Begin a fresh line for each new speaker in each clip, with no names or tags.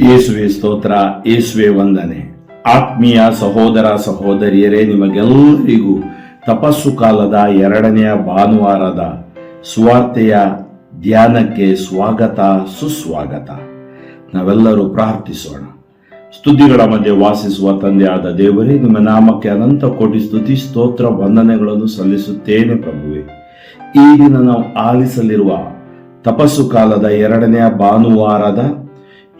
ಯೇಸುವೆ ಸ್ತೋತ್ರ, ಯೇಸುವೆ ವಂದನೆ. ಆತ್ಮೀಯ ಸಹೋದರ ಸಹೋದರಿಯರೇ, ನಿಮಗೆಲ್ಲರಿಗೂ ತಪಸ್ಸು ಕಾಲದ ಎರಡನೆಯ ಭಾನುವಾರದ ಸುವಾರ್ತೆಯ ಧ್ಯಾನಕ್ಕೆ ಸ್ವಾಗತ, ಸುಸ್ವಾಗತ. ನಾವೆಲ್ಲರೂ ಪ್ರಾರ್ಥಿಸೋಣ. ಸ್ತುತಿಗಳ ಮಧ್ಯೆ ವಾಸಿಸುವ ತಂದೆಯಾದ ದೇವರೇ, ನಿಮ್ಮ ನಾಮಕ್ಕೆ ಅನಂತ ಕೋಟಿ ಸ್ತುತಿ, ಸ್ತೋತ್ರ, ವಂದನೆಗಳನ್ನು ಸಲ್ಲಿಸುತ್ತೇನೆ ಪ್ರಭುವೆ. ಈ ದಿನ ನಾವು ಆಲಿಸಲಿರುವ ತಪಸ್ಸು ಕಾಲದ ಎರಡನೆಯ ಭಾನುವಾರದ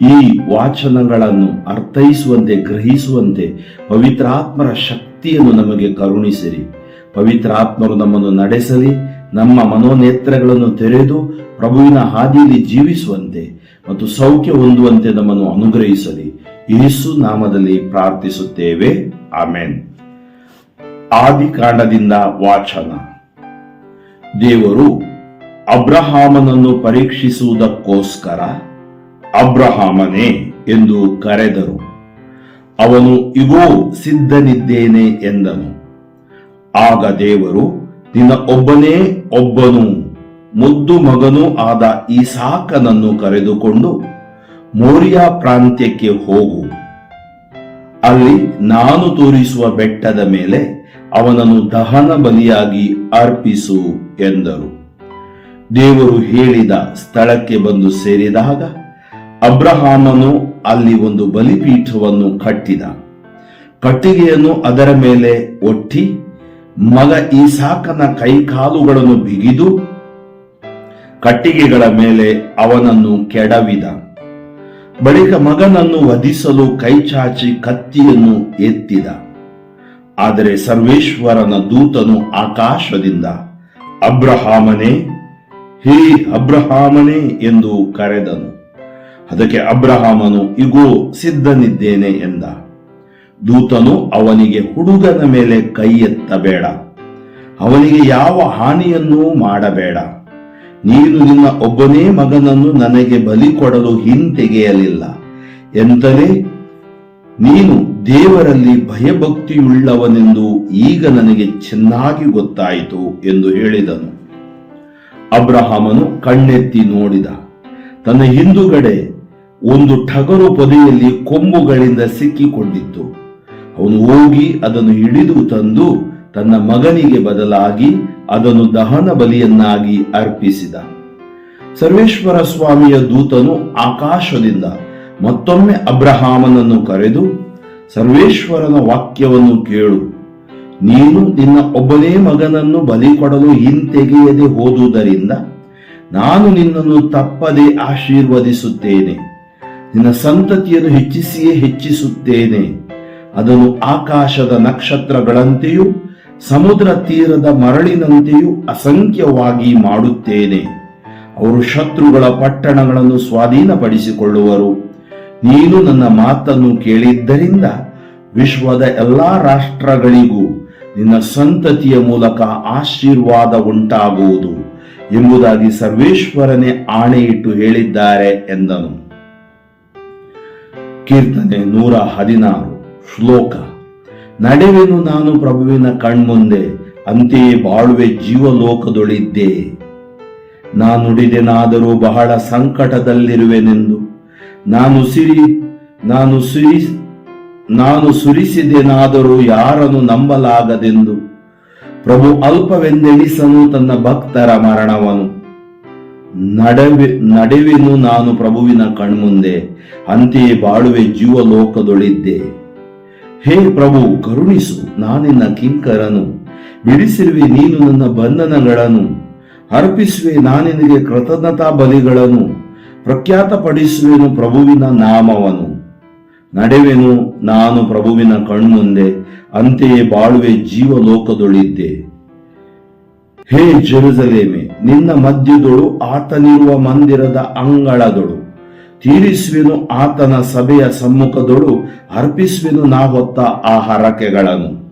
ಈ ವಾಚನಗಳನ್ನು ಅರ್ಥೈಸುವಂತೆ, ಗ್ರಹಿಸುವಂತೆ ಪವಿತ್ರಾತ್ಮರ ಶಕ್ತಿಯನ್ನು ನಮಗೆ ಕರುಣಿಸಿರಿ. ಪವಿತ್ರಾತ್ಮರು ನಮ್ಮನ್ನು ನಡೆಸಲಿ, ನಮ್ಮ ಮನೋನೇತ್ರಗಳನ್ನು ತೆರೆದು ಪ್ರಭುವಿನ ಹಾದಿಯಲ್ಲಿ ಜೀವಿಸುವಂತೆ ಮತ್ತು ಸೌಖ್ಯ ಹೊಂದುವಂತೆ ನಮ್ಮನ್ನು ಅನುಗ್ರಹಿಸಲಿ. ಯೇಸು ನಾಮದಲ್ಲಿ ಪ್ರಾರ್ಥಿಸುತ್ತೇವೆ. ಆಮೇನ್. ಆದಿಕಾಂಡದಿಂದ ವಾಚನ. ದೇವರು ಅಬ್ರಹಾಮನನ್ನು ಪರೀಕ್ಷಿಸುವುದಕ್ಕೋಸ್ಕರ ಅಬ್ರಹಾಮನೇ ಎಂದು ಕರೆದರು. ಅವನು, ಇಗೋ, ಸಿದ್ಧನಿದ್ದೇನೆ ಎಂದನು. ಆಗ ದೇವರು, ನಿನ್ನ ಒಬ್ಬನೇ ಒಬ್ಬನು, ಮುದ್ದು ಮಗನೂ ಆದ ಈಸಾಕನನ್ನು ಕರೆದುಕೊಂಡು ಮೋರಿಯಾ ಪ್ರಾಂತ್ಯಕ್ಕೆ ಹೋಗು. ಅಲ್ಲಿ ನಾನು ತೋರಿಸುವ ಬೆಟ್ಟದ ಮೇಲೆ ಅವನನ್ನು ದಹನ ಬಲಿಯಾಗಿ ಅರ್ಪಿಸು ಎಂದರು. ದೇವರು ಹೇಳಿದ ಸ್ಥಳಕ್ಕೆ ಬಂದು ಸೇರಿದಾಗ ಅಬ್ರಹಾಮನು ಅಲ್ಲಿ ಒಂದು ಬಲಿಪೀಠವನ್ನು ಕಟ್ಟಿದ. ಕಟ್ಟಿಗೆಯನ್ನು ಅದರ ಮೇಲೆ ಒಟ್ಟಿ ಮಗ ಈಸಾಕನ ಕೈಕಾಲುಗಳನ್ನು ಬಿಗಿದು ಕಟ್ಟಿಗೆಗಳ ಮೇಲೆ ಅವನನ್ನು ಕೆಡವಿದ. ಬಳಿಕ ಮಗನನ್ನು ವಧಿಸಲು ಕೈಚಾಚಿ ಕತ್ತಿಯನ್ನು ಎತ್ತಿದ. ಆದರೆ ಸರ್ವೇಶ್ವರನ ದೂತನು ಆಕಾಶದಿಂದ, ಅಬ್ರಹಾಮನೇ, ಹೇ ಅಬ್ರಹಾಮನೇ ಎಂದು ಕರೆದನು. ಅದಕ್ಕೆ ಅಬ್ರಹಾಮನು, ಇಗೋ, ಸಿದ್ಧನಿದ್ದೇನೆ ಎಂದ. ದೂತನು ಅವನಿಗೆ, ಹುಡುಗನ ಮೇಲೆ ಕೈ ಎತ್ತಬೇಡ. ಅವನಿಗೆ ಯಾವ ಹಾನಿಯನ್ನೂ ಮಾಡಬೇಡ. ನೀನು ನಿನ್ನ ಒಬ್ಬನೇ ಮಗನನ್ನು ನನಗೆ ಬಲಿ ಕೊಡಲು ಹಿಂತೆಗೆಯಲಿಲ್ಲ. ಎಂತಲೇ? ನೀನು ದೇವರಲ್ಲಿ ಭಯಭಕ್ತಿಯುಳ್ಳವನೆಂದು ಈಗ ನನಗೆ ಚೆನ್ನಾಗಿ ಗೊತ್ತಾಯಿತು ಎಂದು ಹೇಳಿದನು. ಅಬ್ರಹಾಮನು ಕಣ್ಣೆತ್ತಿ ನೋಡಿದ. ತನ್ನ ಹಿಂದುಗಡೆ ಒಂದು ಟಗರು ಪೊದೆಯಲ್ಲಿ ಕೊಂಬುಗಳಿಂದ ಸಿಕ್ಕಿಕೊಂಡಿತ್ತು. ಅವನು ಹೋಗಿ ಅದನ್ನು ಹಿಡಿದು ತಂದು ತನ್ನ ಮಗನಿಗೆ ಬದಲಾಗಿ ಅದನ್ನು ದಹನ ಬಲಿಯನ್ನಾಗಿ ಅರ್ಪಿಸಿದ. ಸರ್ವೇಶ್ವರ ಸ್ವಾಮಿಯ ದೂತನು ಆಕಾಶದಿಂದ ಮತ್ತೊಮ್ಮೆ ಅಬ್ರಹಾಮನನ್ನು ಕರೆದು, ಸರ್ವೇಶ್ವರನ ವಾಕ್ಯವನ್ನು ಕೇಳು. ನೀನು ನಿನ್ನ ಒಬ್ಬನೇ ಮಗನನ್ನು ಬಲಿ ಕೊಡಲು ಹಿಂತೆಗೆಯದೆ ಹೋದುದರಿಂದ ನಾನು ನಿನ್ನನ್ನು ತಪ್ಪದೆ ಆಶೀರ್ವದಿಸುತ್ತೇನೆ. ನಿನ್ನ ಸಂತತಿಯನ್ನು ಹೆಚ್ಚಿಸಿಯೇ ಹೆಚ್ಚಿಸುತ್ತೇನೆ. ಅದನ್ನು ಆಕಾಶದ ನಕ್ಷತ್ರಗಳಂತೆಯೂ ಸಮುದ್ರ ತೀರದ ಮರಳಿನಂತೆಯೂ ಅಸಂಖ್ಯವಾಗಿ ಮಾಡುತ್ತೇನೆ. ಅವರು ಶತ್ರುಗಳ ಪಟ್ಟಣಗಳನ್ನು ಸ್ವಾಧೀನಪಡಿಸಿಕೊಳ್ಳುವರು. ನೀನು ನನ್ನ ಮಾತನ್ನು ಕೇಳಿದ್ದರಿಂದ ವಿಶ್ವದ ಎಲ್ಲಾ ರಾಷ್ಟ್ರಗಳಿಗೂ ನಿನ್ನ ಸಂತತಿಯ ಮೂಲಕ ಆಶೀರ್ವಾದ ಉಂಟಾಗುವುದು ಎಂಬುದಾಗಿ ಸರ್ವೇಶ್ವರನೇ ಆಣೆಯಿಟ್ಟು ಹೇಳಿದ್ದಾರೆ ಎಂದನು. ಕೀರ್ತನೆ ನೂರ ಹದಿನಾರು ಶ್ಲೋಕ. ನಡೆವೆನು ನಾನು ಪ್ರಭುವಿನ ಕಣ್ಮುಂದೆ, ಅಂತೆಯೇ ಬಾಳುವೆ ಜೀವಲೋಕದೊಳಿದ್ದೆ. ನಾನು ನುಡಿದೆನಾದರೂ ಬಹಳ ಸಂಕಟದಲ್ಲಿರುವೆನೆಂದು. ನಾನು ಸಿರಿ, ನಾನು ಸುರಿ, ನಾನು ಸುರಿಸಿದೆನಾದರೂ ಯಾರನ್ನು ನಂಬಲಾಗದೆಂದು. ಪ್ರಭು ಅಲ್ಪವೆಂದೆಣಿಸನು ತನ್ನ ಭಕ್ತರ ಮರಣವನು ನಡವೆ, ನಡೆವಿನು ನಾನು ಪ್ರಭುವಿನ ಕಣ್ಮುಂದೆ, ಅಂತೆಯೇ ಬಾಳುವೆ ಜೀವಲೋಕದೊಳಿದ್ದೆ. ಹೇ ಪ್ರಭು, ಕರುಣಿಸು ನಾನಿನ್ನ ಕಿಂಕರನು. ಬಿಡಿಸಿರುವೆ ನೀನು ನನ್ನ ಬಂಧನಗಳನ್ನು ಅರ್ಪಿಸುವೆ ನಾನಿನಿಗೆ ಕೃತಜ್ಞತಾ ಬಲಿಗಳನ್ನು ಪ್ರಖ್ಯಾತಪಡಿಸುವೆನು ಪ್ರಭುವಿನ ನಾಮವನು. ನಡೆವೆನು ನಾನು ಪ್ರಭುವಿನ ಕಣ್ಮುಂದೆ, ಅಂತೆಯೇ ಬಾಳುವೆ ಜೀವಲೋಕದೊಳಿದ್ದೆ. ಹೇ ಜೆರುಸಲೇಮೆ ನಿನ್ನ ಮಧ್ಯದೊಳು ಆತನಿರುವ ಮಂದಿರದ ಅಂಗಳದೊಳು. ತೀರಿಸುವೆನು ಆತನ ಸಭೆಯ ಸಮ್ಮುಖದೊಳು, ಅರ್ಪಿಸುವೆನು ನಾ ಹೊತ್ತ ಆ ಹರಕೆಗಳನ್ನು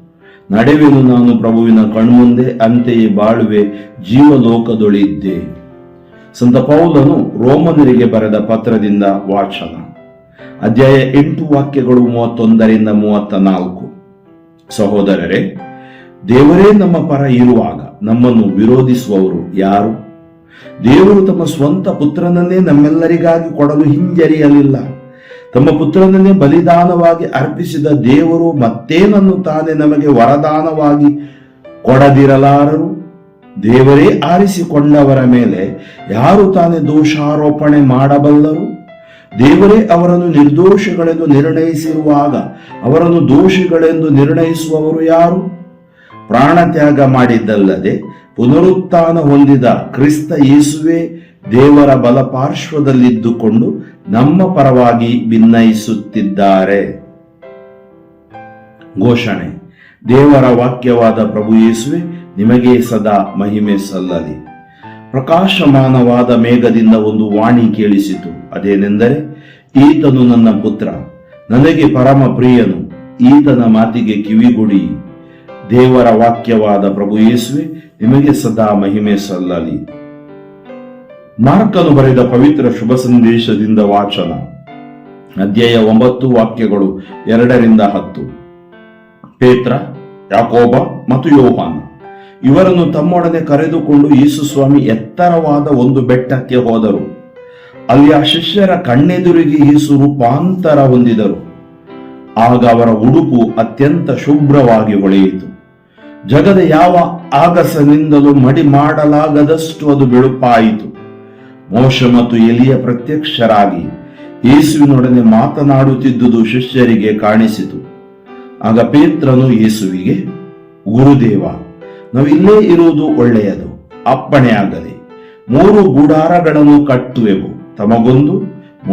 ನಡೆವೆನು ನಾನು ಪ್ರಭುವಿನ ಕಣ್ಮುಂದೆ, ಅಂತೆಯೇ ಬಾಳುವೆ, ಜೀವಲೋಕದೊಳಿದ್ದೆ. ಸಂತ ಪೌಲನು ರೋಮನರಿಗೆ ಬರೆದ ಪತ್ರದಿಂದ ವಾಚನ. ಅಧ್ಯಾಯ ಎಂಟು ವಾಕ್ಯಗಳು ಮೂವತ್ತೊಂದರಿಂದ ಮೂವತ್ತ ನಾಲ್ಕು ಸಹೋದರರೇ, ದೇವರೇ ನಮ್ಮ ಪರ ಇರುವಾಗ ನಮ್ಮನ್ನು ವಿರೋಧಿಸುವವರು ಯಾರು? ದೇವರು ತಮ್ಮ ಸ್ವಂತ ಪುತ್ರನನ್ನೇ ನಮ್ಮೆಲ್ಲರಿಗಾಗಿ ಕೊಡಲು ಹಿಂಜರಿಯಲಿಲ್ಲ. ತಮ್ಮ ಪುತ್ರನನ್ನೇ ಬಲಿದಾನವಾಗಿ ಅರ್ಪಿಸಿದ ದೇವರು ಮತ್ತೇನನ್ನು ತಾನೇ ನಮಗೆ ವರದಾನವಾಗಿ ಕೊಡದಿರಲಾರರು? ದೇವರೇ ಆರಿಸಿಕೊಂಡವರ ಮೇಲೆ ಯಾರು ತಾನೇ ದೋಷಾರೋಪಣೆ ಮಾಡಬಲ್ಲರು? ದೇವರೇ ಅವರನ್ನು ನಿರ್ದೋಷಗಳೆಂದು ನಿರ್ಣಯಿಸಿರುವಾಗ ಅವರನ್ನು ದೋಷಿಗಳೆಂದು ನಿರ್ಣಯಿಸುವವರು ಯಾರು? ಪ್ರಾಣತ್ಯಾಗ ಮಾಡಿದ್ದಲ್ಲದೆ ಪುನರುತ್ಥಾನ ಹೊಂದಿದ ಕ್ರಿಸ್ತ ಯೇಸುವೆ ದೇವರ ಬಲಪಾರ್ಶ್ವದಲ್ಲಿದ್ದುಕೊಂಡು ನಮ್ಮ ಪರವಾಗಿ ಭಿನ್ನಯಿಸುತ್ತಿದ್ದಾರೆ ಘೋಷಣೆ, ದೇವರ ವಾಕ್ಯವಾದ ಪ್ರಭು ಯೇಸುವೆ ನಿಮಗೆ ಸದಾ ಮಹಿಮೆ ಸಲ್ಲಲಿ. ಪ್ರಕಾಶಮಾನವಾದ ಮೇಘದಿಂದ ಒಂದು ವಾಣಿ ಕೇಳಿಸಿತು. ಅದೇನೆಂದರೆ, ಈತನು ನನ್ನ ಪುತ್ರ, ನನಗೆ ಪರಮ ಪ್ರಿಯನು, ಈತನ ಮಾತಿಗೆ ಕಿವಿಗುಡಿ. ದೇವರ ವಾಕ್ಯವಾದ ಪ್ರಭು ಯೇಸುವೆ, ನಿಮಗೆ ಸದಾ ಮಹಿಮೆ ಸಲ್ಲಲಿ. ಮಾರ್ಕನು ಬರೆದ ಪವಿತ್ರ ಶುಭ ಸಂದೇಶದಿಂದ ವಾಚನ. ಅಧ್ಯಾಯ ಒಂಬತ್ತು, ವಾಕ್ಯಗಳು ಎರಡರಿಂದ ಹತ್ತು. ಪೇತ್ರ, ಯಾಕೋಬ ಮತ್ತು ಯೋಹಾನ. ಇವರನ್ನು ತಮ್ಮೊಡನೆ ಕರೆದುಕೊಂಡು ಯೇಸು ಸ್ವಾಮಿ ಎತ್ತರವಾದ ಒಂದು ಬೆಟ್ಟಕ್ಕೆ ಹೋದರು. ಅಲ್ಲಿ ಆ ಶಿಷ್ಯರ ಕಣ್ಣೆದುರಿಗೆ ಯೇಸು ರೂಪಾಂತರ ಹೊಂದಿದರು. ಆಗ ಅವರ ಉಡುಪು ಅತ್ಯಂತ ಶುಭ್ರವಾಗಿ ಹೊಳೆಯಿತು. ಜಗದ ಯಾವ ಆಗಸನಿಂದಲೂ ಮಡಿ ಮಾಡಲಾಗದಷ್ಟು ಅದು ಬೆಳುಪಾಯಿತು. ಮೋಶ ಮತ್ತು ಎಲಿಯ ಪ್ರತ್ಯಕ್ಷರಾಗಿ ಯೇಸುವಿನೊಡನೆ ಮಾತನಾಡುತ್ತಿದ್ದುದು ಶಿಷ್ಯರಿಗೆ ಕಾಣಿಸಿತು. ಆಗ ಪೇತ್ರನು ಯೇಸುವಿಗೆ, ಗುರುದೇವ ನಾವಿಲ್ಲೇ ಇರುವುದು ಒಳ್ಳೆಯದು ಅಪ್ಪಣೆಯಾಗಲಿ ಮೂರು ಗುಡಾರಗಳನ್ನು ಕಟ್ಟುವೆವು, ತಮಗೊಂದು,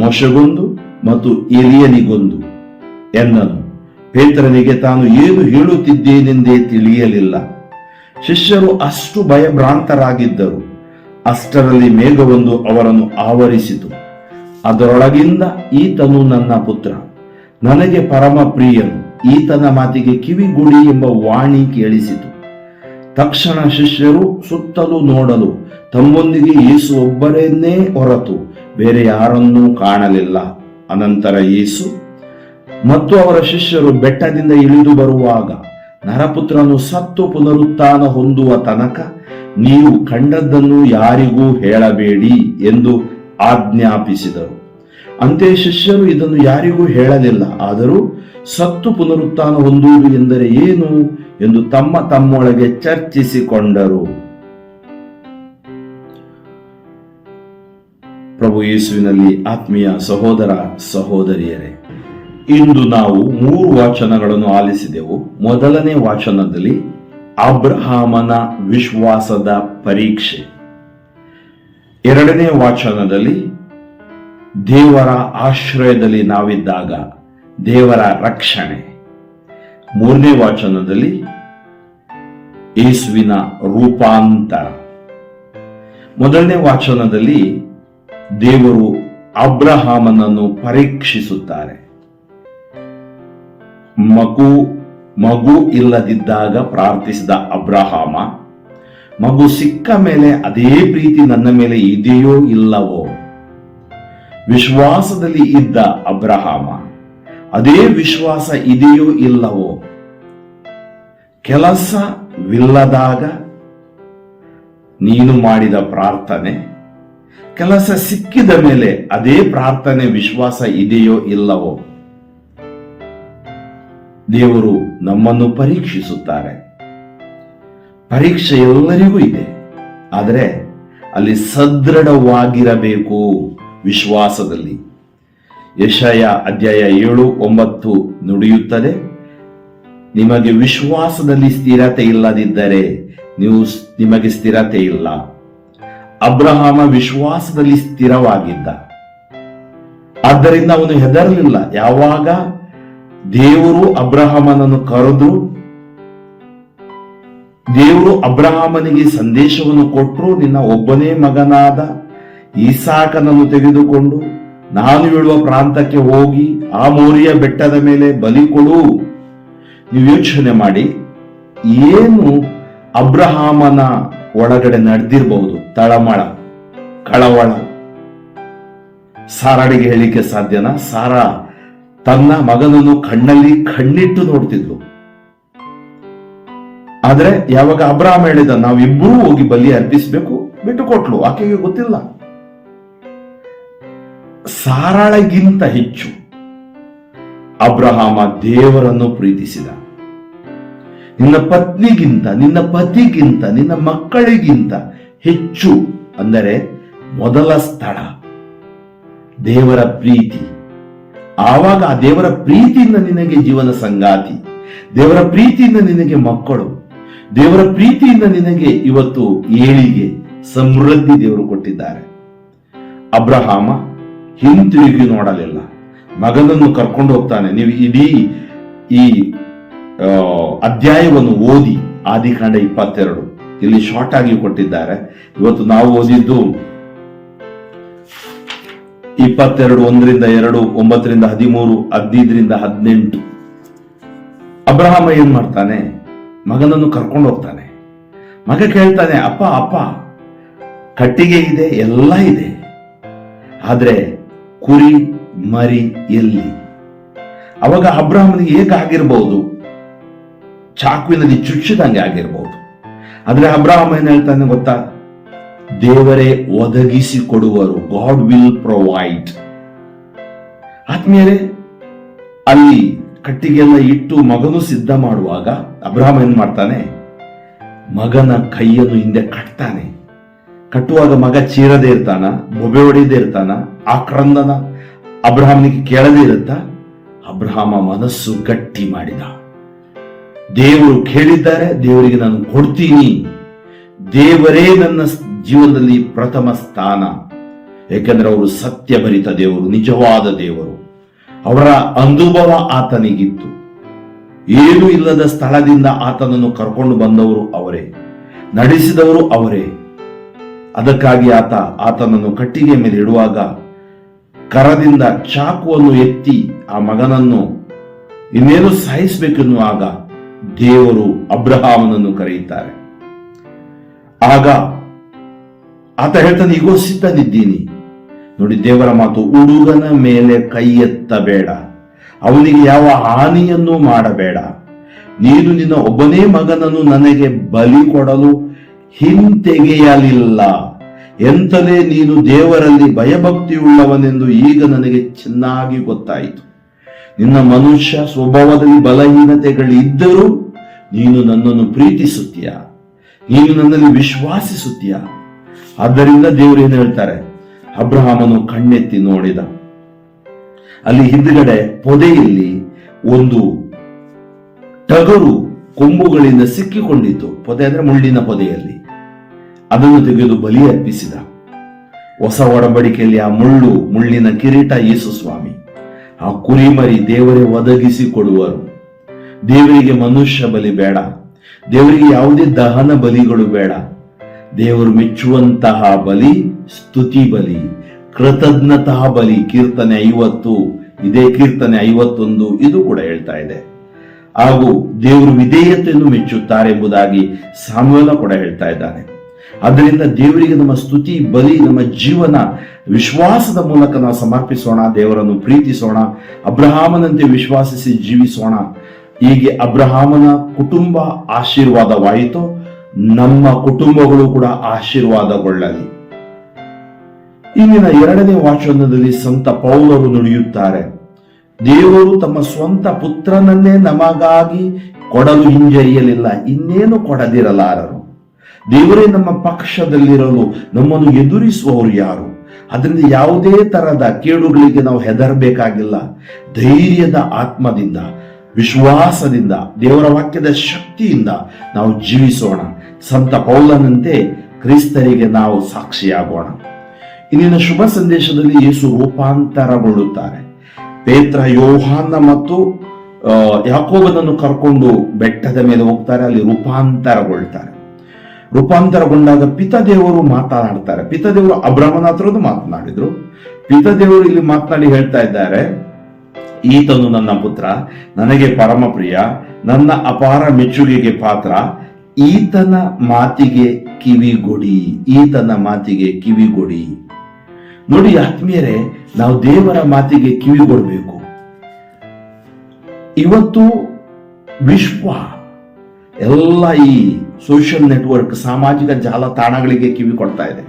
ಮೋಶಗೊಂದು ಮತ್ತು ಎಲಿಯನಿಗೊಂದು ಎಂದನು ಪೇತ್ರನಿಗೆ ತಾನು ಏನು ಹೇಳುತ್ತಿದ್ದೇನೆಂದೇ ತಿಳಿಯಲಿಲ್ಲ. ಶಿಷ್ಯರು ಅಷ್ಟು ಭಯಭ್ರಾಂತರಾಗಿದ್ದರು. ಅಷ್ಟರಲ್ಲಿ ಮೇಘವೊಂದು ಅವರನ್ನು ಆವರಿಸಿತು. ಅದರೊಳಗಿಂದ ಈತನು ನನ್ನ ಪುತ್ರ, ನನಗೆ ಪರಮ ಪ್ರಿಯನು. ಈತನ ಮಾತಿಗೆ ಕಿವಿಗುಡಿ ಎಂಬ ವಾಣಿ ಕೇಳಿಸಿತು. ತಕ್ಷಣ ಶಿಷ್ಯರು ಸುತ್ತಲೂ ನೋಡಲು ತಮ್ಮೊಂದಿಗೆ ಯೇಸು ಒಬ್ಬರನ್ನೇ ಹೊರತು, ಬೇರೆ ಯಾರನ್ನೂ ಕಾಣಲಿಲ್ಲ. ಅನಂತರ ಯೇಸು ಮತ್ತು ಅವರ ಶಿಷ್ಯರು ಬೆಟ್ಟದಿಂದ ಇಳಿದು ಬರುವಾಗ, ನರಪುತ್ರನು ಸತ್ತು ಪುನರುತ್ಥಾನ ಹೊಂದುವ ತನಕ ನೀವು ಕಂಡದ್ದನ್ನು ಯಾರಿಗೂ ಹೇಳಬೇಡಿ ಎಂದು ಆಜ್ಞಾಪಿಸಿದರು. ಅಂತೆ ಶಿಷ್ಯರು ಇದನ್ನು ಯಾರಿಗೂ ಹೇಳಲಿಲ್ಲ, ಆದರೂ ಸತ್ತು ಪುನರುತ್ಥಾನ ಹೊಂದುವುದು ಎಂದರೆ ಏನು ಎಂದು ತಮ್ಮ ತಮ್ಮೊಳಗೆ ಚರ್ಚಿಸಿಕೊಂಡರು. ಪ್ರಭು ಯೇಸುವಿನಲ್ಲಿ ಆತ್ಮೀಯ ಸಹೋದರ ಸಹೋದರಿಯರೇ ಇಂದು ನಾವು ಮೂರು ವಾಚನಗಳನ್ನು ಆಲಿಸಿದೆವು. ಮೊದಲನೇ ವಾಚನದಲ್ಲಿ ಅಬ್ರಹಾಮನ ವಿಶ್ವಾಸದ ಪರೀಕ್ಷೆ. ಎರಡನೇ ವಾಚನದಲ್ಲಿ ದೇವರ ಆಶ್ರಯದಲ್ಲಿ ನಾವಿದ್ದಾಗ ದೇವರ ರಕ್ಷಣೆ. ಮೂರನೇ ವಾಚನದಲ್ಲಿ ಯೇಸುವಿನ ರೂಪಾಂತರ. ಮೊದಲನೇ ವಾಚನದಲ್ಲಿ ದೇವರು ಅಬ್ರಹಾಮನನ್ನು ಪರೀಕ್ಷಿಸುತ್ತಾರೆ. ಮಗು ಮಗು ಇಲ್ಲದಿದ್ದಾಗ ಪ್ರಾರ್ಥಿಸಿದ ಅಬ್ರಹಾಮ, ಮಗು ಸಿಕ್ಕ ಮೇಲೆ ಅದೇ ಪ್ರೀತಿ ನನ್ನ ಮೇಲೆ ಇದೆಯೋ ಇಲ್ಲವೋ? ವಿಶ್ವಾಸದಲ್ಲಿ ಇದ್ದ ಅಬ್ರಹಾಮ, ಅದೇ ವಿಶ್ವಾಸ ಇದೆಯೋ ಇಲ್ಲವೋ? ಕೆಲಸವಿಲ್ಲದಾಗ ನೀನು ಮಾಡಿದ ಪ್ರಾರ್ಥನೆ, ಕೆಲಸ ಸಿಕ್ಕಿದ ಮೇಲೆ ಅದೇ ಪ್ರಾರ್ಥನೆ ವಿಶ್ವಾಸ ಇದೆಯೋ ಇಲ್ಲವೋ? ದೇವರು ನಮ್ಮನ್ನು ಪರೀಕ್ಷಿಸುತ್ತಾರೆ. ಪರೀಕ್ಷೆ ಎಲ್ಲರಿಗೂ ಇದೆ. ಆದರೆ ಅಲ್ಲಿ ಸದೃಢವಾಗಿರಬೇಕು ವಿಶ್ವಾಸದಲ್ಲಿ. ಯಶಯ ಅಧ್ಯಾಯ ಏಳು ಒಂಬತ್ತು ನುಡಿಯುತ್ತದೆ, ನಿಮಗೆ ವಿಶ್ವಾಸದಲ್ಲಿ ಸ್ಥಿರತೆ ಇಲ್ಲದಿದ್ದರೆ ನೀವು ನಿಮಗೆ ಸ್ಥಿರತೆ ಇಲ್ಲ. ಅಬ್ರಹಾಮ ವಿಶ್ವಾಸದಲ್ಲಿ ಸ್ಥಿರವಾಗಿದ್ದ. ಆದ್ದರಿಂದ ಅವನು ಹೆದರಲಿಲ್ಲ. ಯಾವಾಗ? ದೇವರು ಅಬ್ರಹಾಮನನ್ನು ಕರೆದು, ದೇವರು ಅಬ್ರಹಾಮನಿಗೆ ಸಂದೇಶವನ್ನು ಕೊಟ್ಟರು, ನಿನ್ನ ಒಬ್ಬನೇ ಮಗನಾದ ಈಸಾಕನನ್ನು ತೆಗೆದುಕೊಂಡು ನಾನು ಹೇಳುವ ಪ್ರಾಂತಕ್ಕೆ ಹೋಗಿ ಆ ಮೌರ್ಯ ಬೆಟ್ಟದ ಮೇಲೆ ಬಲಿ ಕೊಡು. ನೀವು ಯೋಚನೆ ಮಾಡಿ, ಏನು ಅಬ್ರಹಾಮನ ಒಳಗಡೆ ನಡೆದಿರಬಹುದು ತಳಮಳ, ಕಳವಳ, ಸಾರಾಡಿಗೆ ಹೇಳಿಕೆ ಸಾಧ್ಯನಾ? ಸಾರಾ ತನ್ನ ಮಗನನ್ನು ಕಣ್ಣಲ್ಲಿ ಕಣ್ಣಿಟ್ಟು ನೋಡ್ತಿದ್ಲು. ಆದ್ರೆ ಯಾವಾಗ ಅಬ್ರಾಹ್ಮ ಹೇಳಿದ, ನಾವಿಬ್ಬರೂ ಹೋಗಿ ಬಲಿ ಅರ್ಪಿಸಬೇಕು ಬಿಟ್ಟು ಕೊಟ್ಲು, ಆಕೆಗೆ ಗೊತ್ತಿಲ್ಲ. ಸಾರಾಳಗಿಂತ ಹೆಚ್ಚು ಅಬ್ರಹಾಮ ದೇವರನ್ನು ಪ್ರೀತಿಸಿದ. ನಿನ್ನ ಪತ್ನಿಗಿಂತ, ನಿನ್ನ ಪತಿಗಿಂತ, ನಿನ್ನ ಮಕ್ಕಳಿಗಿಂತ ಹೆಚ್ಚು, ಅಂದರೆ ಮೊದಲ ಸ್ಥಳ ದೇವರ ಪ್ರೀತಿ. ಆವಾಗ ಆ ದೇವರ ಪ್ರೀತಿಯಿಂದ ನಿನಗೆ ಜೀವನ ಸಂಗಾತಿ, ದೇವರ ಪ್ರೀತಿಯಿಂದ ನಿನಗೆ ಮಕ್ಕಳು, ದೇವರ ಪ್ರೀತಿಯಿಂದ ನಿನಗೆ ಇವತ್ತು ಏಳಿಗೆ ಸಮೃದ್ಧಿ ದೇವರು ಕೊಟ್ಟಿದ್ದಾರೆ. ಅಬ್ರಹಾಮ ಹಿಂತಿರುಗಿ ನೋಡಲಿಲ್ಲ. ಮಗನನ್ನು ಕರ್ಕೊಂಡು ಹೋಗ್ತಾನೆ. ನೀವು ಇಡೀ ಈ ಅಧ್ಯಾಯವನ್ನು ಓದಿ ಆದಿಕಾಂಡ ಇಪ್ಪತ್ತೆರಡು. ಇಲ್ಲಿ ಶಾರ್ಟ್ ಆಗಿ ಕೊಟ್ಟಿದ್ದಾರೆ. ಇವತ್ತು ನಾವು ಓದಿದ್ದು ಇಪ್ಪತ್ತೆರಡು ಒಂದರಿಂದ ಎರಡು, ಒಂಬತ್ತರಿಂದ ಹದಿಮೂರು, ಹದಿನೈದರಿಂದ ಹದಿನೆಂಟು. ಅಬ್ರಹಾಮ ಏನ್ ಮಾಡ್ತಾನೆ? ಮಗನನ್ನು ಕರ್ಕೊಂಡು ಹೋಗ್ತಾನೆ. ಮಗ ಕೇಳ್ತಾನೆ, ಅಪ್ಪ ಅಪ್ಪ, ಕಟ್ಟಿಗೆ ಇದೆ, ಎಲ್ಲ ಇದೆ. ಆದ್ರೆ ಕುರಿ, ಮರಿ ಎಲ್ಲಿ? ಅವಾಗ ಅಬ್ರಹಾಮನಿಗೆ ಹೇಗಾಗಿರ್ಬಹುದು ಚಾಕುವಿನಲ್ಲಿ ಚುಚ್ಚಿದಂಗೆ ಆಗಿರ್ಬೋದು. ಆದ್ರೆ ಅಬ್ರಹಾಮ ಏನ್ ಹೇಳ್ತಾನೆ ಗೊತ್ತಾ? ದೇವರೇ ಒದಗಿಸಿ ಕೊಡುವರು ಗಾಡ್ ವಿಲ್ ಪ್ರೊವೈಡ್ ಆದ್ಮೇಲೆ ಅಲ್ಲಿ ಕಟ್ಟಿಗೆಲ್ಲ ಇಟ್ಟು ಮಗನು ಸಿದ್ಧ ಮಾಡುವಾಗ ಅಬ್ರಹಾಮ ಏನ್ ಮಾಡ್ತಾನೆ? ಮಗನ ಕೈಯನ್ನು ಹಿಂದೆ ಕಟ್ತಾನೆ. ಕಟ್ಟುವಾಗ ಮಗ ಚೀರದೆ ಇರ್ತಾನ ಬೊಬೆ ಹೊಡೆಯದೇ ಇರ್ತಾನ ಆಕ್ರಂದನ ಅಬ್ರಾಹ್ಮನಿಗೆ ಕೇಳದೇ ಇರುತ್ತಾ? ಅಬ್ರಹಾಮ ಮನಸ್ಸು ಗಟ್ಟಿ ಮಾಡಿದ. ದೇವರು ಕೇಳಿದ್ದಾರೆ, ದೇವರಿಗೆ ನಾನು ಕೊಡ್ತೀನಿ. ದೇವರೇ ನನ್ನ ಜೀವನದಲ್ಲಿ ಪ್ರಥಮ ಸ್ಥಾನ. ಏಕೆಂದರೆ ಅವರು ಸತ್ಯಭರಿತ ದೇವರು, ನಿಜವಾದ ದೇವರು. ಅವರ ಅನುಭವ ಆತನಿಗಿತ್ತು. ಏನು ಇಲ್ಲದ ಸ್ಥಳದಿಂದ ಆತನನ್ನು ಕರ್ಕೊಂಡು ಬಂದವರು ಅವರೇ. ನಡೆಸಿದವರು ಅವರೇ. ಅದಕ್ಕಾಗಿ ಆತ ಆತನನ್ನು ಕಟ್ಟಿಗೆ ಮೇಲೆ ಇಡುವಾಗ ಕರದಿಂದ ಚಾಕುವನ್ನು ಎತ್ತಿ ಆ ಮಗನನ್ನು ಇನ್ನೇನು ಸಾಯಿಸಬೇಕೆನ್ನುವಾಗ ದೇವರು ಅಬ್ರಹಾಮನನ್ನು ಕರೆಯುತ್ತಾರೆ. ಆಗ ಆತ ಹೇಳ್ತಾನೆ ಈಗೋ ಸಿದ್ಧನಿದ್ದೀನಿ. ನೋಡಿ, ದೇವರ ಮಾತು ಹುಡುಗನ ಮೇಲೆ ಕೈ ಎತ್ತಬೇಡ. ಅವನಿಗೆ ಯಾವ ಹಾನಿಯನ್ನು ಮಾಡಬೇಡ. ನೀನು ನಿನ್ನ ಒಬ್ಬನೇ ಮಗನನ್ನು ನನಗೆ ಬಲಿ ಕೊಡಲು ಹಿಂತೆಗೆಯಲಿಲ್ಲ. ಎಂತಲೇ ನೀನು ದೇವರಲ್ಲಿ ಭಯಭಕ್ತಿಯುಳ್ಳವನೆಂದು ಈಗ ನನಗೆ ಚೆನ್ನಾಗಿ ಗೊತ್ತಾಯಿತು. ನಿನ್ನ ಮನುಷ್ಯ ಸ್ವಭಾವದಲ್ಲಿ ಬಲಹೀನತೆಗಳಿದ್ದರೂ ನೀನು ನನ್ನನ್ನು ಪ್ರೀತಿಸುತ್ತೀಯ? ನೀನು ನನ್ನಲ್ಲಿ ವಿಶ್ವಾಸಿಸುತ್ತೀಯ? ಆದ್ದರಿಂದ ದೇವರು ಏನು ಹೇಳ್ತಾರೆ? ಅಬ್ರಹಾಮನು ಕಣ್ಣೆತ್ತಿ ನೋಡಿದ. ಅಲ್ಲಿ ಹಿಂದ್ಗಡೆ ಪೊದೆಯಲ್ಲಿ ಒಂದು ಟಗರು ಕೊಂಬುಗಳಿಂದ ಸಿಕ್ಕಿಕೊಂಡಿತ್ತು. ಪೊದೆ ಅಂದ್ರೆ ಮುಳ್ಳಿನ ಪೊದೆಯಲ್ಲಿ. ಅದನ್ನು ತೆಗೆದು ಬಲಿ ಅರ್ಪಿಸಿದ. ಹೊಸ ಒಡಂಬಡಿಕೆಯಲ್ಲಿ ಆ ಮುಳ್ಳು, ಮುಳ್ಳಿನ ಕಿರೀಟ ಯೇಸು ಸ್ವಾಮಿ ಆ ಕುರಿಮರಿ ದೇವರೇ ಒದಗಿಸಿ ಕೊಡುವರು. ದೇವರಿಗೆ ಮನುಷ್ಯ ಬಲಿ ಬೇಡ. ದೇವರಿಗೆ ಯಾವುದೇ ದಹನ ಬಲಿಗಳು ಬೇಡ. ದೇವರು ಮೆಚ್ಚುವಂತಹ ಬಲಿ, ಸ್ತುತಿ ಬಲಿ, ಕೃತಜ್ಞತಾ ಬಲಿ, ಕೀರ್ತನೆ ಐವತ್ತು, ಇದೇ ಕೀರ್ತನೆ ಐವತ್ತೊಂದು, ಇದು ಕೂಡ ಹೇಳ್ತಾ ಇದೆ. ಹಾಗೂ ದೇವರು ವಿಧೇಯತೆಯನ್ನು ಮೆಚ್ಚುತ್ತಾರೆ ಎಂಬುದಾಗಿ ಸಾಮೂಲ ಕೂಡ ಹೇಳ್ತಾ ಇದ್ದಾನೆ. ಅದರಿಂದ ದೇವರಿಗೆ ನಮ್ಮ ಸ್ತುತಿ, ಬಲಿ, ನಮ್ಮ ಜೀವನ ವಿಶ್ವಾಸದ ಮೂಲಕ ನಾವು ಸಮರ್ಪಿಸೋಣ, ದೇವರನ್ನು ಪ್ರೀತಿಸೋಣ, ಅಬ್ರಹಾಮನಂತೆ ವಿಶ್ವಾಸಿಸಿ ಜೀವಿಸೋಣ. ಹೀಗೆ ಅಬ್ರಹಾಮನ ಕುಟುಂಬ ಆಶೀರ್ವಾದವಾಯಿತು. ನಮ್ಮ ಕುಟುಂಬಗಳು ಕೂಡ ಆಶೀರ್ವಾದಗೊಳ್ಳಲಿ. ಇಂದಿನ ಎರಡನೇ ವಾಚನದಲ್ಲಿ ಸಂತ ಪೌಲರು ನುಡಿಯುತ್ತಾರೆ, ದೇವರು ತಮ್ಮ ಸ್ವಂತ ಪುತ್ರನನ್ನೇ ನಮಗಾಗಿ ಕೊಡಲು ಹಿಂಜರಿಯಲಿಲ್ಲ, ಇನ್ನೇನು ಕೊಡದಿರಲಾರರು. ದೇವರೇ ನಮ್ಮ ಪಕ್ಷದಲ್ಲಿರಲು ನಮ್ಮನ್ನು ಎದುರಿಸುವವರು ಯಾರು? ಅದರಿಂದ ಯಾವುದೇ ತರದ ಕೇಡುಗಳಿಗೆ ನಾವು ಹೆದರಬೇಕಾಗಿಲ್ಲ. ಧೈರ್ಯದ ಆತ್ಮದಿಂದ, ವಿಶ್ವಾಸದಿಂದ, ದೇವರ ವಾಕ್ಯದ ಶಕ್ತಿಯಿಂದ ನಾವು ಜೀವಿಸೋಣ. ಸಂತ ಪೌಲನಂತೆ ಕ್ರಿಸ್ತರಿಗೆ ನಾವು ಸಾಕ್ಷಿಯಾಗೋಣ. ಇಲ್ಲಿನ ಶುಭ ಸಂದೇಶದಲ್ಲಿ ಯೇಸು ರೂಪಾಂತರಗೊಳ್ಳುತ್ತಾರೆ. ಪೇತ್ರ, ಯೋಹಾನ ಮತ್ತು ಯಾಕೋಬನನ್ನು ಕರ್ಕೊಂಡು ಬೆಟ್ಟದ ಮೇಲೆ ಹೋಗ್ತಾರೆ, ಅಲ್ಲಿ ರೂಪಾಂತರಗೊಳ್ತಾರೆ ರೂಪಾಂತರಗೊಂಡಾಗ ಪಿತದೇವರು ಮಾತನಾಡ್ತಾರೆ. ಪಿತದೇವರು ಅಬ್ರಹ್ಮನ ಮಾತನಾಡಿದ್ರು. ಪಿತದೇವರು ಇಲ್ಲಿ ಮಾತನಾಡಿ ಹೇಳ್ತಾ ಇದ್ದಾರೆ, ಈತನು ನನ್ನ ಪುತ್ರ, ನನಗೆ ಪರಮ ಪ್ರಿಯ ನನ್ನ ಅಪಾರ ಮೆಚ್ಚುಗೆಗೆ ಪಾತ್ರ ಈತನ ಮಾತಿಗೆ ಕಿವಿಗೊಡಿ, ಈತನ ಮಾತಿಗೆ ಕಿವಿಗೊಡಿ. ನೋಡಿ ಆತ್ಮೀಯರೇ, ನಾವು ದೇವರ ಮಾತಿಗೆ ಕಿವಿಗೊಡಬೇಕು. ಇವತ್ತು ವಿಶ್ವ, ಎಲ್ಲ ಈ ಸೋಷಿಯಲ್ ನೆಟ್ವರ್ಕ್ ಸಾಮಾಜಿಕ ಜಾಲತಾಣಗಳಿಗೆ ಕಿವಿ ಕೊಡ್ತಾ ಇದೆ.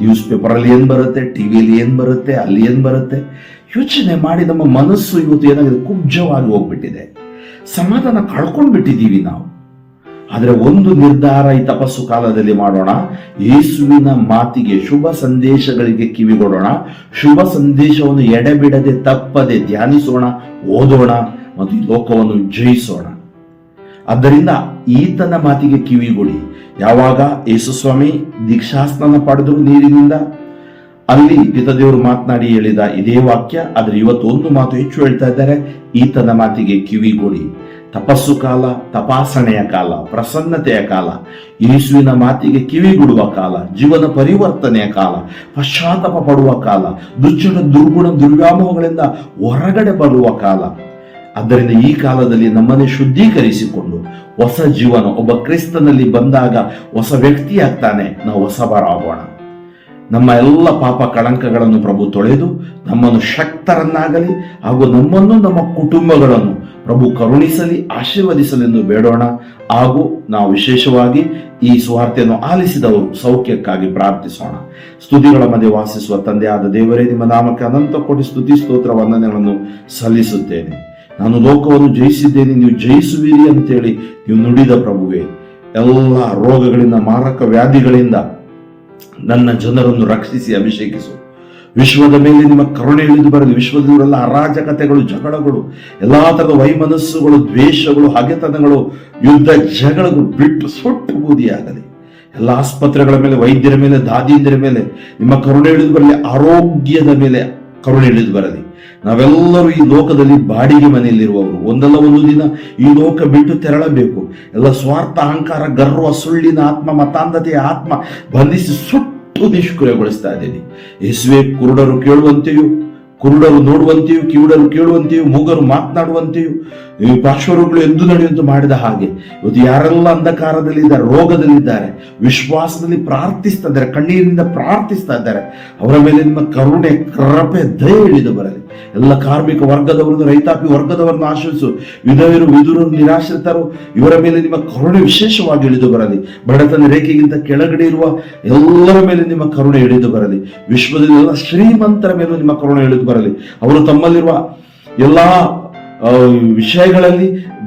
ನ್ಯೂಸ್ ಪೇಪರ್ ಅಲ್ಲಿ ಏನ್ ಬರುತ್ತೆ ಟಿವಿಯಲ್ಲಿ ಏನ್ ಬರುತ್ತೆ, ಅಲ್ಲಿ ಏನ್ ಬರುತ್ತೆ? ಯೋಚನೆ ಮಾಡಿ ನಮ್ಮ ಮನಸ್ಸು ಇವತ್ತು ಏನಾಗಿದೆ, ಕುಬ್ಜವಾಗಿ ಹೋಗ್ಬಿಟ್ಟಿದೆ. ಸಮಾಧಾನ ಕಳ್ಕೊಂಡ್ಬಿಟ್ಟಿದ್ದೀವಿ ನಾವು. ಆದರೆ ಒಂದು ನಿರ್ಧಾರ ಈ ತಪಸ್ಸು ಕಾಲದಲ್ಲಿ ಮಾಡೋಣ. ಯೇಸುವಿನ ಮಾತಿಗೆ ಶುಭ ಸಂದೇಶಗಳಿಗೆ ಕಿವಿಗೊಡೋಣ. ಶುಭ ಸಂದೇಶವನ್ನು ಎಡೆಬಿಡದೆ ತಪ್ಪದೆ ಧ್ಯಾನಿಸೋಣ, ಓದೋಣ ಮತ್ತು ಲೋಕವನ್ನು ಜಯಿಸೋಣ. ಆದ್ದರಿಂದ ಈತನ ಮಾತಿಗೆ ಕಿವಿಗೊಡಿ. ಯಾವಾಗ? ಯೇಸುಸ್ವಾಮಿ, ದೀಕ್ಷಾಸ್ನಾನ ಪಡೆದು ನೀರಿನಿಂದ? ಅಲ್ಲಿ ಪಿತದೇವರು ಮಾತನಾಡಿ ಹೇಳಿದ ಇದೇ ವಾಕ್ಯ, ಆದರೆ ಇವತ್ತು ಒಂದು ಮಾತು ಹೆಚ್ಚು ಹೇಳ್ತಾ ಇದ್ದಾರೆ. ಈತನ ಮಾತಿಗೆ ಕಿವಿಗೊಡಿ. ತಪಸ್ಸು ಕಾಲ, ತಪಾಸಣೆಯ ಕಾಲ, ಪ್ರಸನ್ನತೆಯ ಕಾಲ, ಯೇಸುವಿನ ಮಾತಿಗೆ ಕಿವಿಗೊಡುವ ಕಾಲ, ಜೀವನ ಪರಿವರ್ತನೆಯ ಕಾಲ, ಪಶ್ಚಾತ್ತಾಪ ಪಡುವ ಕಾಲ, ದುಶ್ಚಟ, ದುರ್ಗುಣ, ದುರ್ವ್ಯಾಮೋಹಗಳಿಂದ ಹೊರಗಡೆ ಬರುವ ಕಾಲ. ಆದ್ದರಿಂದ ಈ ಕಾಲದಲ್ಲಿ ನಮ್ಮನ್ನೇ ಶುದ್ಧೀಕರಿಸಿಕೊಂಡು ಹೊಸ ಜೀವನ ಒಬ್ಬ ಕ್ರಿಸ್ತನಲ್ಲಿ ಬಂದಾಗ ಹೊಸ ವ್ಯಕ್ತಿಯಾಗ್ತಾನೆ. ನಾವು ಹೊಸಬರಾಗೋಣ ನಮ್ಮ ಎಲ್ಲ ಪಾಪ ಕಳಂಕಗಳನ್ನು ಪ್ರಭು ತೊಳೆದು ನಮ್ಮನ್ನು ಶಕ್ತರನ್ನಾಗಲಿ ಹಾಗೂ ನಮ್ಮನ್ನು ನಮ್ಮ ಕುಟುಂಬಗಳನ್ನು ಪ್ರಭು ಕರುಣಿಸಲಿ, ಆಶೀರ್ವದಿಸಲೆಂದು ಬೇಡೋಣ. ಹಾಗೂ ನಾವು ವಿಶೇಷವಾಗಿ ಈ ಸುವಾರ್ತೆಯನ್ನು ಆಲಿಸಿದವರು ಸೌಖ್ಯಕ್ಕಾಗಿ ಪ್ರಾರ್ಥಿಸೋಣ. ಸ್ತುತಿಗಳ ಮಧ್ಯೆ ವಾಸಿಸುವ ತಂದೆಯಾದ ದೇವರೇ, ನಿಮ್ಮ ನಾಮಕ್ಕೆ ಅನಂತ ಕೋಟಿ ಸ್ತುತಿ, ಸ್ತೋತ್ರ, ವಂದನೆಗಳನ್ನು ಸಲ್ಲಿಸುತ್ತೇನೆ. ನಾನು ಲೋಕವನ್ನು ಜಯಿಸಿದ್ದೇನೆ, ನೀವು ಜಯಿಸುವಿರಿ ಅಂತೇಳಿ ನೀವು ನುಡಿದ ಪ್ರಭುವೇ, ಎಲ್ಲ ರೋಗಗಳಿಂದ, ಮಾರಕ ವ್ಯಾಧಿಗಳಿಂದ ನನ್ನ ಜನರನ್ನು ರಕ್ಷಿಸಿ ಅಭಿಷೇಕಿಸು. ವಿಶ್ವದ ಮೇಲೆ ನಿಮ್ಮ ಕರುಣೆ ಇಳಿದು ಬರಲಿ. ವಿಶ್ವದವರೆಲ್ಲ ಅರಾಜಕತೆಗಳು, ಜಗಳಗಳು ಎಲ್ಲಾ ತರದ ವೈಮನಸ್ಸುಗಳು, ದ್ವೇಷಗಳು, ಹಗೆತನಗಳು, ಯುದ್ಧ ಜಗಳಗಳು ಬಿಟ್ಟು ಸುಟ್ಟು ಬೂದಿಯಾಗಲಿ. ಎಲ್ಲ ಆಸ್ಪತ್ರೆಗಳ ಮೇಲೆ, ವೈದ್ಯರ ಮೇಲೆ ದಾದಿಯಂದಿರ ಮೇಲೆ, ನಿಮ್ಮ ಕರುಣೆ ಇಳಿದು ಬರಲಿ. ಆರೋಗ್ಯದ ಮೇಲೆ ಕರುಣೆ ಇಳಿದು ಬರಲಿ. ನಾವೆಲ್ಲರೂ ಈ ಲೋಕದಲ್ಲಿ ಬಾಡಿಗೆ ಮನೆಯಲ್ಲಿರುವವರು. ಒಂದಲ್ಲ ಒಂದು ದಿನ ಈ ಲೋಕ ಬಿಟ್ಟು ತೆರಳಬೇಕು. ಎಲ್ಲ ಸ್ವಾರ್ಥ, ಅಹಂಕಾರ, ಗರ್ವ, ಸುಳ್ಳಿನ ಆತ್ಮ, ಮತಾಂಧತೆಯ ಆತ್ಮ ಬಂಧಿಸಿ ಸುಟ್ಟು ನಿಷ್ಕ್ರಿಯಗೊಳಿಸ್ತಾ ಇದ್ದೀನಿ ಯೇಸುವೆ, ಕುರುಡರು ಕೇಳುವಂತೆಯೂ, ಕುರುಡರು ನೋಡುವಂತೆಯೂ, ಕಿವುಡರು ಕೇಳುವಂತೆಯೂ, ಮೂಗರು ಮಾತನಾಡುವಂತೆಯೂ, ಈ ಪಾರ್ಶ್ವರುಗಳು ಎಂದು ನಡೆಯುವಂತೆ ಮಾಡಿದ ಹಾಗೆ, ಇವತ್ತು ಯಾರೆಲ್ಲ ಅಂಧಕಾರದಲ್ಲಿದ್ದಾರೆ, ರೋಗದಲ್ಲಿದ್ದಾರೆ, ವಿಶ್ವಾಸದಲ್ಲಿ ಪ್ರಾರ್ಥಿಸ್ತಾ ಇದ್ದಾರೆ, ಕಣ್ಣೀರಿನಿಂದ ಪ್ರಾರ್ಥಿಸ್ತಾ ಇದ್ದಾರೆ, ಅವರ ಮೇಲೆ ನಿಮ್ಮ ಕರುಣೆ, ಕೃಪೆ, ದಯ ಇಳಿದು ಬರಲಿ. ಎಲ್ಲ ಕಾರ್ಮಿಕ ವರ್ಗದವರನ್ನು ರೈತಾಪಿ ವರ್ಗದವರನ್ನು ಆಶ್ರಯಿಸು. ವಿಧವಿರು ವಿದುರು ನಿರಾಶ್ರಿತರು ಇವರ ಮೇಲೆ ನಿಮ್ಮ ಕರುಣೆ ವಿಶೇಷವಾಗಿ ಇಳಿದು ಬರಲಿ. ಬಡತನ ರೇಖೆಗಿಂತ ಕೆಳಗಡೆ ಇರುವ ಎಲ್ಲರ ಮೇಲೆ ನಿಮ್ಮ ಕರುಣೆ ಇಳಿದು ಬರಲಿ. ವಿಶ್ವದಲ್ಲಿ ಎಲ್ಲ ಶ್ರೀಮಂತರ ಮೇಲೂ ನಿಮ್ಮ ಕರುಣೆ ಇಳಿದು ಬರಲಿ. ಅವರು ತಮ್ಮಲ್ಲಿರುವ ಎಲ್ಲಾ ಆ,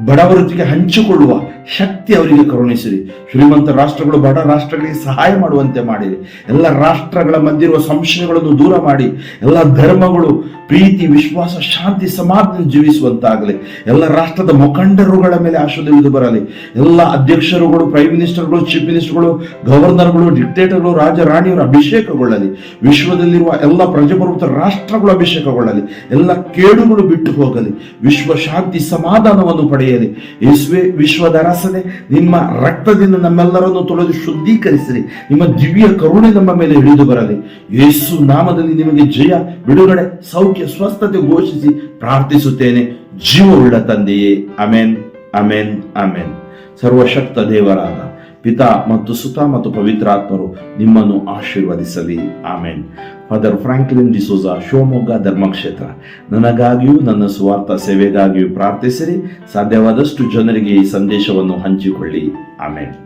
ವಿಷಯಗಳಲ್ಲಿ ಜೊತೆಗೆ ಹಂಚಿಕೊಳ್ಳುವ ಶಕ್ತಿ ಅವರಿಗೆ ಕರುಣಿಸಿರಿ. ಶ್ರೀಮಂತ ರಾಷ್ಟ್ರಗಳು ಬಡ ರಾಷ್ಟ್ರಗಳಿಗೆ ಸಹಾಯ ಮಾಡುವಂತೆ ಮಾಡಿರಿ. ಎಲ್ಲ ರಾಷ್ಟ್ರಗಳ ಮಧ್ಯೆ ಇರುವ ಸಂಶಯಗಳನ್ನು ದೂರ ಮಾಡಿ, ಎಲ್ಲ ಧರ್ಮಗಳು, ಪ್ರೀತಿ, ವಿಶ್ವಾಸ, ಶಾಂತಿ, ಸಮಾಧಾನ ಜೀವಿಸುವಂತಾಗಲಿ. ಎಲ್ಲ ರಾಷ್ಟ್ರದ ಮುಖಂಡರುಗಳ ಮೇಲೆ ಆಶೀರ್ವಾದ ಬರಲಿ. ಎಲ್ಲ ಅಧ್ಯಕ್ಷರುಗಳು ಪ್ರೈಮ್ ಮಿನಿಸ್ಟರ್ಗಳು ಚೀಫ್ ಮಿನಿಸ್ಟರ್ಗಳು ಗವರ್ನರ್ಗಳು ಡಿಕ್ಟೇಟರ್ಗಳು ರಾಜ ರಾಣಿಯವರು ಅಭಿಷೇಕಗೊಳ್ಳಲಿ. ವಿಶ್ವದಲ್ಲಿರುವ ಎಲ್ಲ ಪ್ರಜಾಪ್ರಭುತ್ವ ರಾಷ್ಟ್ರಗಳು ಅಭಿಷೇಕಗೊಳ್ಳಲಿ. ಎಲ್ಲ ಕೇಡುಗಳು ಬಿಟ್ಟು ಹೋಗಲಿ. ವಿಶ್ವ ಶಾಂತಿ ಸಮಾಧಾನವನ್ನು ಪಡೆಯಲಿ ಯೇಸುವೆ ವಿಶ್ವದ ಅರಸನೆ ನಿಮ್ಮ ರಕ್ತದಿಂದ ನಮ್ಮೆಲ್ಲರನ್ನು ತೊಳೆದು ಶುದ್ಧೀಕರಿಸಿರಿ. ನಿಮ್ಮ ದಿವ್ಯ ಕರುಣೆ ನಮ್ಮ ಮೇಲೆ ಹಿಡಿದು ಬರಲಿ. ಯೇಸು ನಾಮದಲ್ಲಿ ನಿಮಗೆ ಜಯ, ಬಿಡುಗಡೆ, ಸೌಖ್ಯ, ಸ್ವಸ್ಥತೆ ಘೋಷಿಸಿ ಪ್ರಾರ್ಥಿಸುತ್ತೇನೆ. ಜೀವವುಳ್ಳ ತಂದೆಯೇ ಅಮೆನ್ ಅಮೆನ್ ಅಮೆನ್ ಸರ್ವಶಕ್ತ ದೇವರಾದ ಪಿತಾ ಮತ್ತು ಸುತ ಮತ್ತು ಪವಿತ್ರಾತ್ಮರು ನಿಮ್ಮನ್ನು ಆಶೀರ್ವದಿಸಲಿ. Amen. Father Franklin D'Souza Shivamogga ಧರ್ಮಕ್ಷೇತ್ರ ನನಗಾಗಿಯೂ ನನ್ನ ಸ್ವಾರ್ಥ ಸೇವೆಗಾಗಿಯೂ ಪ್ರಾರ್ಥಿಸಿರಿ. ಸಾಧ್ಯವಾದಷ್ಟು ಜನರಿಗೆ ಈ ಸಂದೇಶವನ್ನು ಹಂಚಿಕೊಳ್ಳಿ. ಆಮೇನ್.